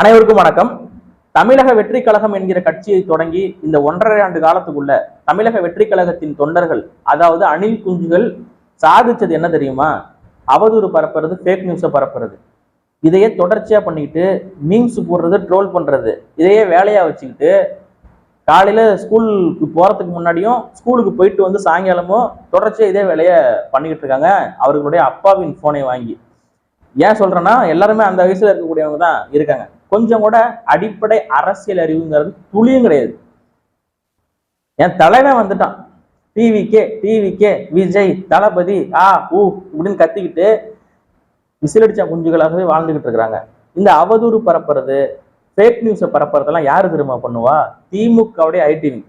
அனைவருக்கும் வணக்கம். தமிழக வெற்றி கழகம் என்கிற கட்சியை தொடங்கி இந்த ஒன்றரை ஆண்டு காலத்துக்குள்ள தமிழக வெற்றி கழகத்தின் தொண்டர்கள் அதாவது அணில் குஞ்சுகள் சாதிச்சது என்ன தெரியுமா? அவதூறு பரப்புறது ஃபேக் நியூஸை பரப்புறது. இதையே தொடர்ச்சியா பண்ணிக்கிட்டு மீம்ஸ் போடுறது ட்ரோல் பண்றது. இதையே வேலையா வச்சுக்கிட்டு காலையில ஸ்கூலுக்கு போறதுக்கு முன்னாடியும் ஸ்கூலுக்கு போயிட்டு வந்து சாயங்காலமும் தொடர்ச்சியா இதே வேலையை பண்ணிக்கிட்டு இருக்காங்க. அவர்களுடைய அப்பாவின் போனை வாங்கி. ஏன் சொல்றேன்னா எல்லாருமே அந்த வயசுல இருக்கக்கூடியவங்க தான் இருக்காங்க. கொஞ்சம் கூட அடிப்படை அரசியல் அறிவுங்கிறது துளியும் கிடையாது. என் தலைவன் வந்துட்டான். டிவிகே டிவிகே விஜய் தளபதி ஆ ஊ இப்படின்னு கத்திக்கிட்டு விசிலடிச்ச குஞ்சுகளாகவே வாழ்ந்துகிட்டு இருக்கிறாங்க. இந்த அவதூறு பரப்புறது ஃபேக் நியூஸை பரப்புறதெல்லாம் யாரு திரும்ப பண்ணுவா? திமுகவுடைய ஐடிவி.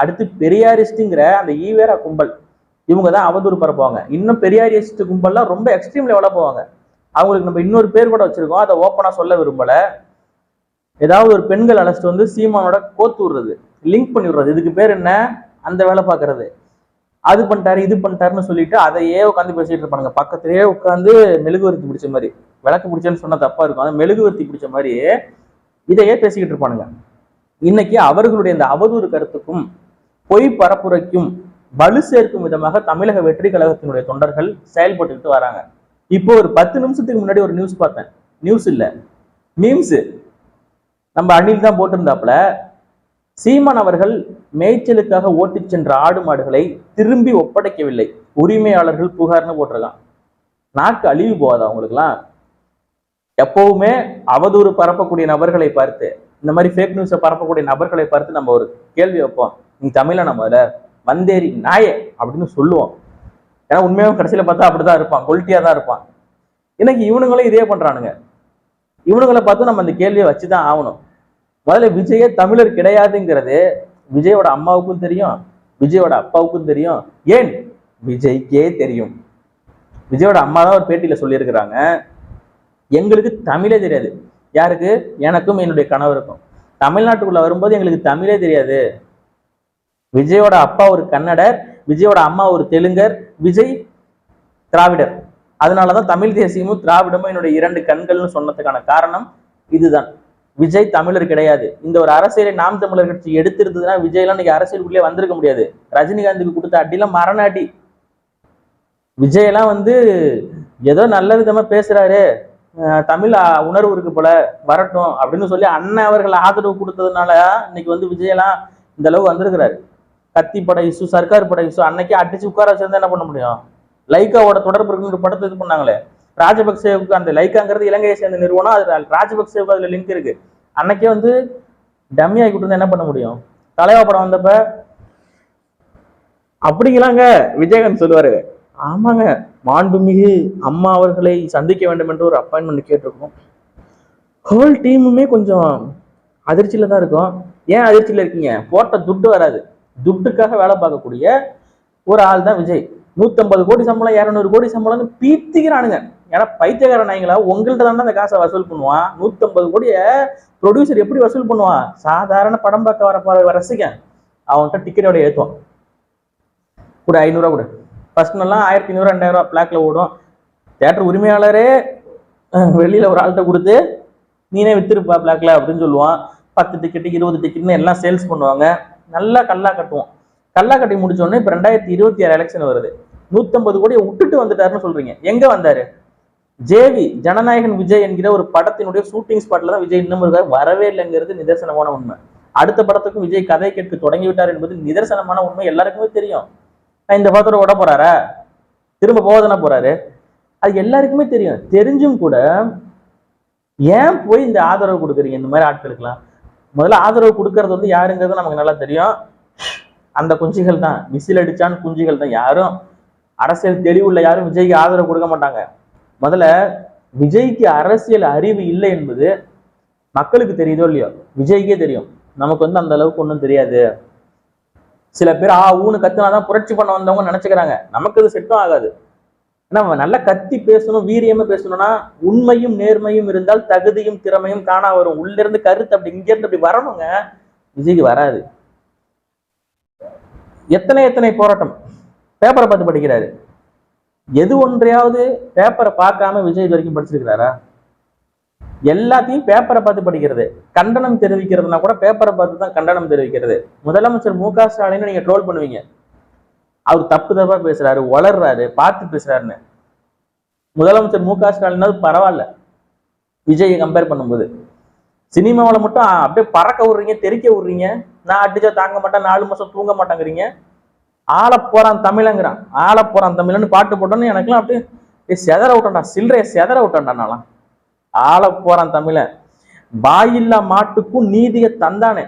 அடுத்து பெரியாரிஸ்ட்டுங்கிற அந்த ஈவேரா கும்பல். இவங்க தான் அவதூறு பரப்புவாங்க. இன்னும் பெரியாரிஸ்ட் கும்பல்லாம் ரொம்ப எக்ஸ்ட்ரீம் லெவலாக போவாங்க. அவங்களுக்கு நம்ம இன்னொரு பேர் கூட வச்சிருக்கோம். அதை ஓப்பனாக சொல்ல விரும்பல. ஏதாவது ஒரு பெண்கள் அழைச்சிட்டு வந்து சீமானோட கோத்து விடுறது லிங்க் பண்ணி விடுறது. இதுக்கு பேர் என்ன? அந்த வேலை பார்க்கறது. அது பண்ணிட்டாரு இது பண்ணிட்டாருன்னு சொல்லிட்டு அதையே உட்காந்து பேசிட்டு இருப்பானுங்க. பக்கத்திலேயே உட்காந்து மெழுகுவர்த்தி பிடிச்ச மாதிரி விளக்கு பிடிச்சேன்னு சொன்னா தப்பா இருக்கும். அது மெழுகுவர்த்தி பிடிச்ச மாதிரி இதையே பேசிக்கிட்டு இருப்பானுங்க. இன்னைக்கு அவர்களுடைய இந்த அவதூறு கருத்துக்கும் பொய் பரப்புரைக்கும் வலு சேர்க்கும் விதமாக தமிழக வெற்றி கழகத்தினுடைய தொண்டர்கள் செயல்பட்டுக்கிட்டு வராங்க. இப்போ ஒரு பத்து நிமிஷத்துக்கு முன்னாடி ஒரு நியூஸ் பார்த்தேன். நியூஸ் இல்ல. மீம்ஸு நம்ம அணில் தான் போட்டிருந்தாப்புல சீமான் அவர்கள் மேய்ச்சலுக்காக ஓட்டிச் சென்ற ஆடு மாடுகளை திரும்பி ஒப்படைக்கவில்லை. உரிமையாளர்கள் புகார்னு போட்டிருக்கான். நாக்கு அழிவு போகாதா அவங்களுக்குலாம் எப்பவுமே அவதூறு பரப்பக்கூடிய நபர்களை பார்த்து இந்த மாதிரி ஃபேக் நியூஸை பரப்பக்கூடிய நபர்களை பார்த்து நம்ம ஒரு கேள்வி வைப்போம். நீ நம்ம அத வந்தேரி நாயே அப்படின்னு சொல்லுவோம். ஏன்னா உண்மையாக கடைசியில பார்த்தா அப்படிதான் இருப்பான். கொல்ட்டியா தான் இருப்பான். எனக்கு இவனுங்களும் இதே பண்றானுங்க. இவனுங்களை பார்த்து நம்ம அந்த கேள்வியை வச்சுதான் ஆகணும். முதல்ல விஜயே தமிழர் கிடையாதுங்கிறது விஜயோட அம்மாவுக்கும் தெரியும் விஜயோட அப்பாவுக்கும் தெரியும். ஏன்? விஜய்க்கே தெரியும். விஜயோட அம்மா தான் ஒரு பேட்டியில சொல்லியிருக்கிறாங்க. எங்களுக்கு தமிழே தெரியாது. யாருக்கு? எனக்கும் என்னுடைய கணவருக்கும். தமிழ்நாட்டுக்குள்ள வரும்போது எங்களுக்கு தமிழே தெரியாது. விஜயோட அப்பா ஒரு கன்னடர் விஜயோட அம்மா ஒரு தெலுங்கர் விஜய் திராவிடர். அதனாலதான் தமிழ் தேசியமும் திராவிடமும் என்னுடைய இரண்டு கண்கள்னு சொன்னதுக்கான காரணம் இதுதான். விஜய் தமிழர் கிடையாது. இந்த ஒரு அரசியலை நாம் தமிழர் கட்சி எடுத்திருந்ததுன்னா விஜய்லாம் இன்னைக்கு அரசியலுக்குள்ளே வந்திருக்க முடியாது. ரஜினிகாந்துக்கு கொடுத்த அடிலாம் மரண விஜய் எல்லாம் வந்து ஏதோ நல்ல விதமா பேசுறாரு. தமிழ் உணர்வு இருக்கு போல வரட்டும் அப்படின்னு சொல்லி அண்ணன் அவர்கள் ஆதரவு கொடுத்ததுனால இன்னைக்கு வந்து விஜயெல்லாம் இந்த அளவு வந்திருக்கிறாரு. கத்தி பட இசு சர்க்கார் பட இசு அன்னைக்கு அடிச்சு உட்கார வச்சிருந்தா என்ன பண்ண முடியும்? லைக்காவோட தொடர்பு இருக்குன்னு ஒரு படத்தை இது பண்ணாங்களே. ராஜபக்சேவுக்கு அந்த லைக்காங்கிறது இலங்கையை சேர்ந்த நிறுவனம். அது ராஜபக்சேவுக்கு அதுல லிங்க் இருக்கு. அன்னைக்கே வந்து டம்மி ஆகிட்டு இருந்தா என்ன பண்ண முடியும்? தலைவா படம் வந்தப்ப அப்படிங்களாங்க விஜயகாந்த் சொல்லுவாரு. ஆமாங்க மாண்புமிகு அம்மா அவர்களை சந்திக்க வேண்டும் என்று ஒரு அப்பாயின்மெண்ட் கேட்டிருக்கோம். ஹோல் டீமுமே கொஞ்சம் அதிர்ச்சியில தான் இருக்கும். ஏன் அதிர்ச்சியில இருக்கீங்க? போட்ட துட்டு வராது. துட்டுக்காக வேலை பார்க்கக்கூடிய ஒரு ஆள் தான் விஜய். நூத்தம்பது கோடி சம்பளம் இரநூறு கோடி சம்பளம்னு பீத்திக்கிறானுங்க. ஏன்னா பைத்தியக்கார நாய்ங்களா உங்கள்கிட்ட தானே அந்த காசை வசூல் பண்ணுவான். நூத்தம்பது கோடியை ப்ரொடியூசர் எப்படி வசூல் பண்ணுவான்? சாதாரண படம் பார்க்க வர ப- ரசிகன். அவன்கிட்ட டிக்கெட்டோட ஏற்றுவான் கூட ஐநூறுரூவா கூட. ஃபர்ஸ்ட் எல்லாம் ஆயிரத்தி ஐநூறு ரெண்டாயிரம் பிளாக்ல ஓடும். தேட்டர் உரிமையாளரே வெளியில் வெளியில ஒரு ஆள்கிட்ட கொடுத்து நீனே வித்துருப்பா பிளாக்ல அப்படின்னு சொல்லுவான். பத்து டிக்கெட்டு இருபது டிக்கெட்னு எல்லாம் சேல்ஸ் பண்ணுவாங்க. நல்லா கல்லா கட்டுவோம் கல்லா கட்டி முடிச்ச உடனே இப்போ ரெண்டாயிரத்தி இருபத்தி ஆறு எலெக்ஷன் வருது. நூத்தம்பது கோடியை விட்டுட்டு வந்துட்டாருன்னு சொல்றீங்க. எங்க வந்தாரு? ஜேவி ஜனநாயகன் விஜய் என்கிற ஒரு படத்தினுடைய ஷூட்டிங் ஸ்பாட்ல தான் விஜய் இன்னும் இருக்காரு. வரவே இல்லைங்கிறது நிதர்சனமான உண்மை. அடுத்த படத்துக்கும் விஜய் கதை கேட்க தொடங்கி விட்டார் என்பது நிதர்சனமான உண்மை. எல்லாருக்குமே தெரியும். இந்த படத்தோட விட போறாரா? திரும்ப போவதானே போறாரு? அது எல்லாருக்குமே தெரியும். தெரிஞ்சும் கூட ஏன் போய் இந்த ஆதரவு கொடுக்குறீங்க? இந்த மாதிரி ஆட்களுக்கெல்லாம். முதல்ல ஆதரவு கொடுக்கறது வந்து யாருங்கிறது நமக்கு நல்லா தெரியும். அந்த குஞ்சுகள் தான். விசில் அடிச்சான் குஞ்சுகள் தான். யாரும் அரசியல் தெளிவுள்ள யாரும் விஜய்க்கு ஆதரவு கொடுக்க மாட்டாங்க. முதல்ல விஜய்க்கு அரசியல் அறிவு இல்லை என்பது மக்களுக்கு தெரியுதோ இல்லையோ? விஜய்க்கே தெரியும். நமக்கு வந்து அந்த அளவுக்கு ஒன்றும் தெரியாது. சில பேர் ஆ ஊன்னு கத்துனாதான் புரட்சி பண்ண வந்தவங்க நினைச்சுக்கிறாங்க. நமக்கு அது செட்டும் ஆகாது. ஏன்னா நம்ம நல்லா கத்தி பேசணும் வீரியமா பேசணும்னா உண்மையும் நேர்மையும் இருந்தால் தகுதியும் திறமையும் காணா வரும். உள்ள இருந்து கருத்து அப்படி இங்க இருந்து அப்படி வரணுங்க. விஜய்க்கு வராது. எத்தனை எத்தனை போராட்டம்? பேப்பரை பார்த்து படிக்கிறாரு. எது ஒன்றையாவது பேப்பரை பார்க்காம விஜய் இது வரைக்கும் படிச்சிருக்கிறாரா? எல்லாத்தையும் பேப்பரை பார்த்து படிக்கிறது. கண்டனம் தெரிவிக்கிறதுனா கூட பேப்பரை பார்த்து தான் கண்டனம் தெரிவிக்கிறது. முதலமைச்சர் மு க ஸ்டாலின் நீங்க ட்ரோல் பண்ணுவீங்க. அவர் தப்பு தப்பா பேசுறாரு வளர்றாரு பார்த்து பேசுறாருன்னு. முதலமைச்சர் மு க ஸ்டாலின் பரவாயில்ல. விஜயை கம்பேர் பண்ணும்போது. சினிமாவில் மட்டும் அப்படியே பறக்க விடுறீங்க தெறிக்க விடுறீங்க. நான் அடிச்சா தாங்க மாட்டேன் நாலு மாசம் தூங்க மாட்டேங்கிறீங்க. ஆள போறான் தமிழங்கிறான். ஆள போறான் தமிழன்னு பாட்டு போட்டோன்னு எனக்குலாம் அப்படியே செதற விட்டேன்டா சில்லறைய செதற விட்டேன்டா நான்லாம். ஆள போறான் தமிழை. வாயில்லா மாட்டுக்கும் நீதியை தந்தானே.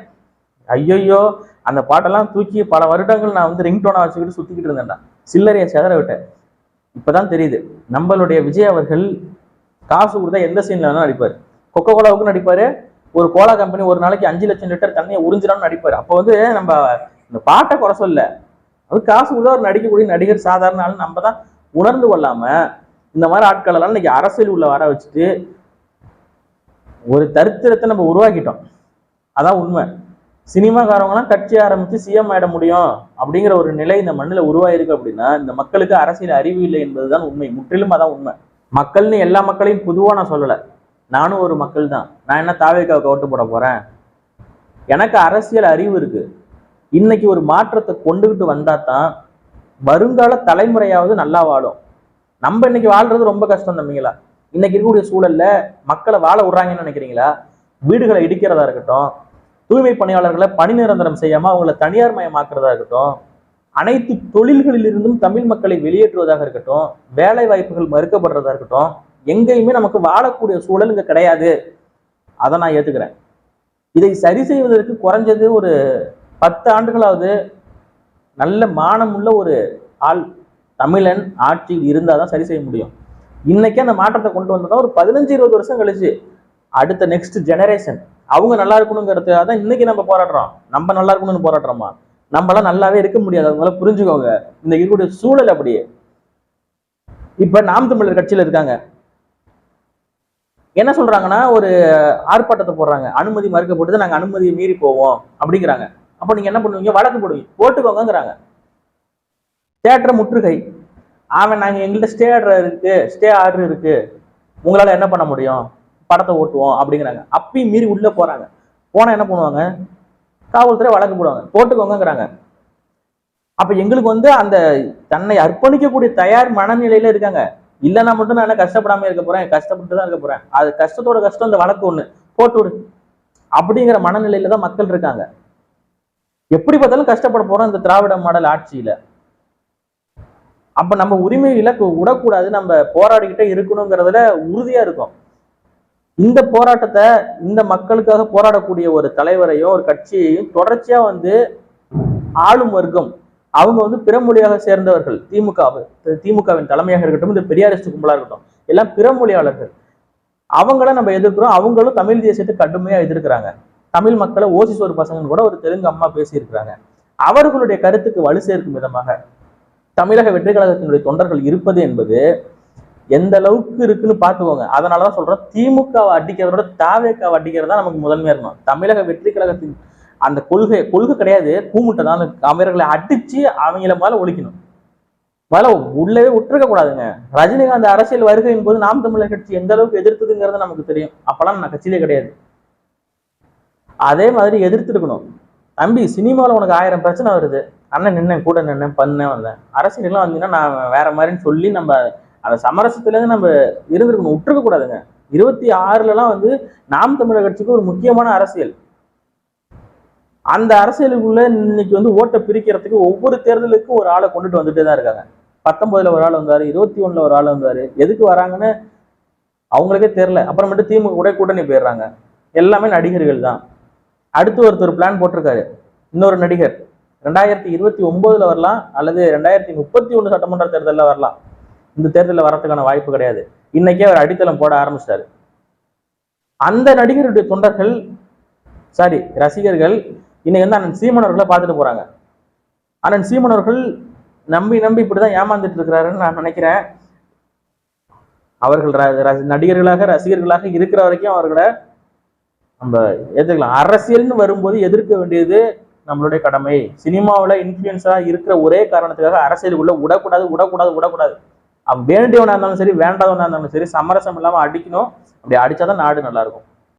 ஐயையோ அந்த பாட்டெல்லாம் தூக்கி பல வருடங்கள் நான் வந்து ரிங்டோனா வச்சுக்கிட்டு சுத்திக்கிட்டு இருந்தேன்டா. சில்லறையை செதற விட்டேன். இப்பதான் தெரியுது. நம்மளுடைய விஜய் அவர்கள் காசு கொடுத்தா எந்த சீன்ல வேணாலும் நடிப்பாரு. கொக்கோ கோலாவுக்கும் நடிப்பாரு. ஒரு கோலா கம்பெனி ஒரு நாளைக்கு அஞ்சு லட்சம் லிட்டர் தண்ணியை உறிஞ்சிடான்னு நடிப்பார். அப்போ வந்து நம்ம இந்த பாட்டை குறை சொல்ல. அது காசு உள்ள ஒரு நடிக்கக்கூடிய நடிகர் சாதாரண ஆள் நம்ம தான் உணர்ந்து கொள்ளாம இந்த மாதிரி ஆட்கள் எல்லாம் இன்னைக்கு அரசியல் உள்ள வர வச்சுட்டு ஒரு தரித்திரத்தை நம்ம உருவாக்கிட்டோம். அதான் உண்மை. சினிமாக்காரவங்களாம் கட்சி ஆரம்பிச்சு சிஎம் ஆயிட முடியும் அப்படிங்கிற ஒரு நிலை இந்த மண்ணில் உருவாயிருக்கு அப்படின்னா இந்த மக்களுக்கு அரசியல் அறிவு இல்லை என்பதுதான் உண்மை. முற்றிலும் அதான் உண்மை. மக்கள்னு எல்லா மக்களையும் பொதுவாக நான் சொல்லலை. நானும் ஒரு மக்கள் தான் நான் என்ன தாவேக்காவுக்கு ஓட்டு போட போகிறேன் எனக்கு அரசியல் அறிவு இருக்கு. இன்னைக்கு ஒரு மாற்றத்தை கொண்டுகிட்டு வந்தால் தான் வருங்கால தலைமுறையாவது நல்லா வாழும். நம்ம இன்னைக்கு வாழ்றது ரொம்ப கஷ்டம் தம்பிங்களா? இன்னைக்கு இருக்கக்கூடிய சூழல்ல மக்களை வாழ விடுறாங்கன்னு நினைக்கிறீங்களா? வீடுகளை இடிக்கிறதா இருக்கட்டும் தூய்மை பணியாளர்களை பணி நிரந்தரம் செய்யாம அவங்கள தனியார் மயமாக்குறதா இருக்கட்டும் அனைத்து தொழில்களிலிருந்தும் தமிழ் மக்களை வெளியேற்றுவதாக இருக்கட்டும் வேலை வாய்ப்புகள் மறுக்கப்படுறதா இருக்கட்டும் எங்கேயுமே நமக்கு வாழக்கூடிய சூழல் இங்க கிடையாது. அதை நான் ஏத்துக்கிறேன். இதை சரி செய்வதற்கு குறைஞ்சது ஒரு பத்து ஆண்டுகளாவது நல்ல மானமுள்ள ஒரு ஆள் தமிழன் ஆட்சியில் இருந்தால் தான் சரி செய்ய முடியும். இன்னைக்கு அந்த மாற்றத்தை கொண்டு வந்ததா ஒரு பதினஞ்சு இருபது வருஷம் கழிச்சு அடுத்த நெக்ஸ்ட் ஜெனரேஷன் அவங்க நல்லா இருக்கணுங்கிறதுக்காக தான் இன்னைக்கு நம்ம போராடுறோம். நம்ம நல்லா இருக்கணும்னு போராடுறோமா? நம்மளாம் நல்லாவே இருக்க முடியாது. அதனால புரிஞ்சுக்கோங்க இந்த இருக்கக்கூடிய சூழல் அப்படியே. இப்ப நாம் தமிழர் கட்சியில இருக்காங்க. என்ன சொல்றாங்கன்னா ஒரு ஆர்ப்பாட்டத்தை போடுறாங்க. அனுமதி மறுக்கப்பட்டது நாங்க அனுமதியை மீறி போவோம் அப்படிங்கிறாங்க. அப்ப நீங்க என்ன பண்ணுவீங்க? வழக்கு போடுவீங்க. போட்டுக்கோங்கங்கிறாங்க. தேட்டரை முற்றுகை. அவன் நாங்க எங்கள்கிட்ட ஸ்டே ஆர்டர் இருக்கு ஸ்டே ஆர்டர் இருக்கு. உங்களால என்ன பண்ண முடியும்? படத்தை ஓட்டுவோம் அப்படிங்கிறாங்க. அப்பயும் மீறி உள்ள போறாங்க. போனா என்ன பண்ணுவாங்க? காவல்துறை வழக்கு போடுவாங்க. போட்டுக்கோங்கிறாங்க அப்ப எங்களுக்கு வந்து அந்த தன்னை அர்ப்பணிக்கக்கூடிய தயார் மனநிலையில இருக்காங்க. இல்லைன்னா மட்டும் நான் என்ன கஷ்டப்படாம இருக்க போறேன்? கஷ்டப்பட்டு தான் இருக்க போறேன். அது கஷ்டத்தோட கஷ்டம் இந்த வழக்கு ஒண்ணு. போட்டு விடு. அப்படிங்கிற மனநிலையில தான் மக்கள் இருக்காங்க. எப்படி பார்த்தாலும் கஷ்டப்பட போறோம் இந்த திராவிட மாடல் ஆட்சியில. அப்ப நம்ம உரிமைகளை விடக்கூடாது. நம்ம போராடிக்கிட்டே இருக்கணுங்கிறதுல உறுதியா இருக்கும். இந்த போராட்டத்தை இந்த மக்களுக்காக போராடக்கூடிய ஒரு தலைவரையும் ஒரு கட்சியையும் தொடர்ச்சியா வந்து ஆளும் வர்க்கம் அவங்க வந்து பிறமொழியாக சேர்ந்தவர்கள் திமுக திமுகவின் தலைமையாக இருக்கட்டும் இந்த பெரியாரிஸ்ட் கும்பலா இருக்கட்டும் எல்லாம் பிறமொழியாளர்கள் அவங்கள நம்ம எதிர்க்கிறோம். அவங்களும் தமிழ் தேசியத்தை கடுமையா எதிர்க்கிறாங்க. தமிழ் மக்களை ஓசி சோறு பசங்கன்னு கூட ஒரு தெலுங்கு அம்மா பேசியிருக்கிறாங்க. அவர்களுடைய கருத்துக்கு வலு சேர்க்கும் விதமாக தமிழக வெற்றி கழகத்தினுடைய தொண்டர்கள் இருப்பது என்பது எந்த அளவுக்கு இருக்குன்னு பார்த்துக்கோங்க. அதனாலதான் சொல்றோம் திமுகவை அடிக்கிறதோட தாவேக்காவை அடிக்கிறதா நமக்கு முதன்மையா இருக்கணும். தமிழக வெற்றி கழகத்தின் அந்த கொள்கை கொள்கை கிடையாது. கூமுட்டை தான் அந்த அவர்களை அடிச்சு அவங்கள மேல ஒழிக்கணும். மேல உள்ளவே விட்டுருக்க கூடாதுங்க. ரஜினிகாந்த் அரசியல் வருகையின் போது நாம் தமிழர் கட்சி எந்த அளவுக்கு எதிர்த்ததுங்கிறது நமக்கு தெரியும். அப்பெல்லாம் நான் கட்சியிலே கிடையாது. அதே மாதிரி எதிர்த்துருக்கணும். தம்பி சினிமாவில் உனக்கு ஆயிரம் பிரச்சனை வருது. அண்ணன் நின்னேன் கூட நின்னேன் பண்ணேன் வந்தேன். அரசியல்லாம் வந்தீங்கன்னா நான் வேற மாதிரின்னு சொல்லி நம்ம அந்த சமரசத்துலேருந்து நம்ம இருந்திருக்கணும். விட்டுருக்க கூடாதுங்க. இருபத்தி ஆறுலலாம் வந்து நாம் தமிழர் கட்சிக்கு ஒரு முக்கியமான அரசியல். அந்த அரசியலுக்குள்ள இன்னைக்கு வந்து ஓட்டை பிரிக்கிறதுக்கு ஒவ்வொரு தேர்தலுக்கும் ஒரு ஆளை கொண்டுட்டு வந்துட்டே தான் இருக்காங்க. பத்தொன்பதுல ஒரு ஆள் வந்தாரு இருபத்தி ஒண்ணுல ஒரு ஆள் வந்தாரு. எதுக்கு வராங்கன்னு அவங்களுக்கே தெரியல. அப்புறமேட்டு திமுக கூட கூட்டணி போயிடுறாங்க. எல்லாமே நடிகர்கள் தான். அடுத்து ஒருத்தர் பிளான் போட்டிருக்காரு. இன்னொரு நடிகர். ரெண்டாயிரத்தி இருபத்தி ஒன்பதுல வரலாம் அல்லது ரெண்டாயிரத்தி முப்பத்தி ஒன்று சட்டமன்ற தேர்தலில் வரலாம். இந்த தேர்தலில் வரத்துக்கான வாய்ப்பு கிடையாது. இன்னைக்கே அவர் அடித்தளம் போட ஆரம்பிச்சிட்டாரு. அந்த நடிகருடைய தொண்டர்கள் சாரி ரசிகர்கள் இன்னைக்கு வந்து அண்ணன் சீமன் அவர்களை பார்த்துட்டு போறாங்க. அண்ணன் சீமன் அவர்கள் நம்பி நம்பி இப்படிதான் ஏமாந்துட்டு இருக்கிறாருன்னு நான் நினைக்கிறேன். அவர்கள் நடிகர்களாக ரசிகர்களாக இருக்கிற வரைக்கும் அவர்களை நம்ம ஏற்றுக்கலாம் அரசியல்னு வரும்போது எதிர்க்க வேண்டியது நம்மளுடைய கடமை. சினிமாவில் இன்ஃப்ளூயன்ஸாக இருக்கிற ஒரே காரணத்துக்காக அரசியலுக்குள்ள விடக்கூடாது விடக்கூடாது விடக்கூடாது. அவன் வேண்டியவனாக இருந்தாலும் சரி வேண்டாதவனாக இருந்தாலும் சரி சமரசம் இல்லாமல் அடிக்கணும். அப்படி அடிச்சாதான் நாடு நல்லா இருக்கும்.